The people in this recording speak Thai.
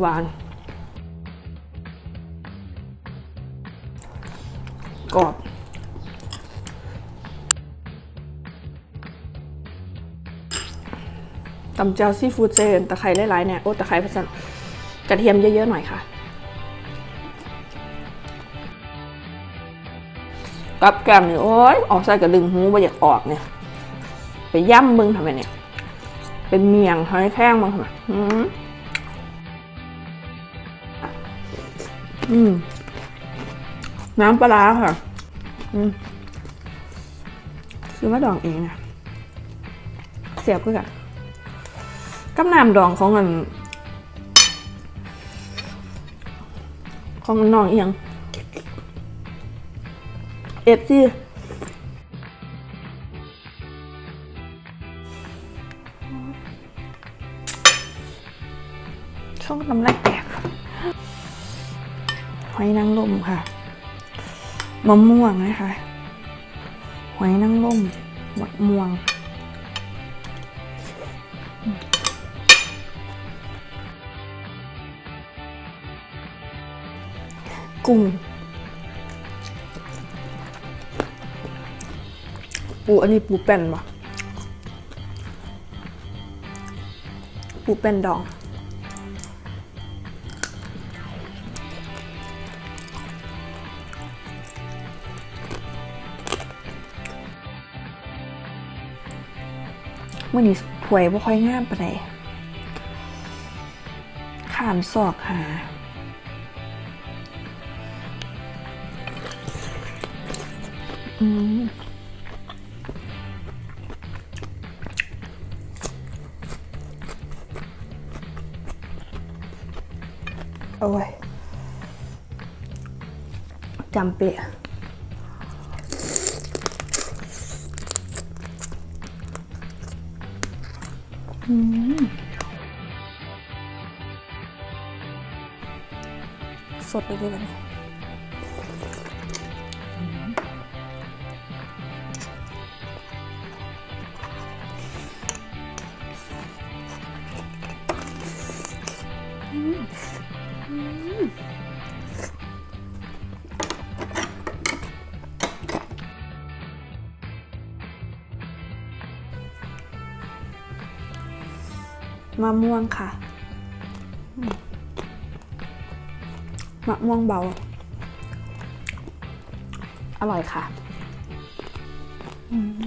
หวาน กรอบ ตำเจ้าซีฟูดเซนตะไคร้หลายๆเนี่ย โอ้ ตะไคร้พันกระเทียมเยอะ ๆ หน่อยค่ะ กับแกมนี่โอ้ย ออกใส่กระดึงหูบ่อยากออกเนี่ย ไปย่ำมึงทำไมเนี่ย เป็นเมียงหอยแข้งมึงทำไม อืม น้ำปลาค่ะ อืมซื้อมาดองเองนะเสียบก็กันกับน้ำดองของมันของน้องเอียงเอฟซีช่องน้ำลายแตก หอยนางรมค่ะมะม่วงนะคะ หอยนางรมมะม่วง กุ้งปูอันนี้ปูแป้นปะปูแป้นดอง มื่อนี้ถวยบ่ค่อยงามปานใดขามศอกหาอืมโอ้ยจำเปะ สดเลยดีกว่านี้ มะม่วงค่ะ มะม่วงเบา อร่อยค่ะ อืม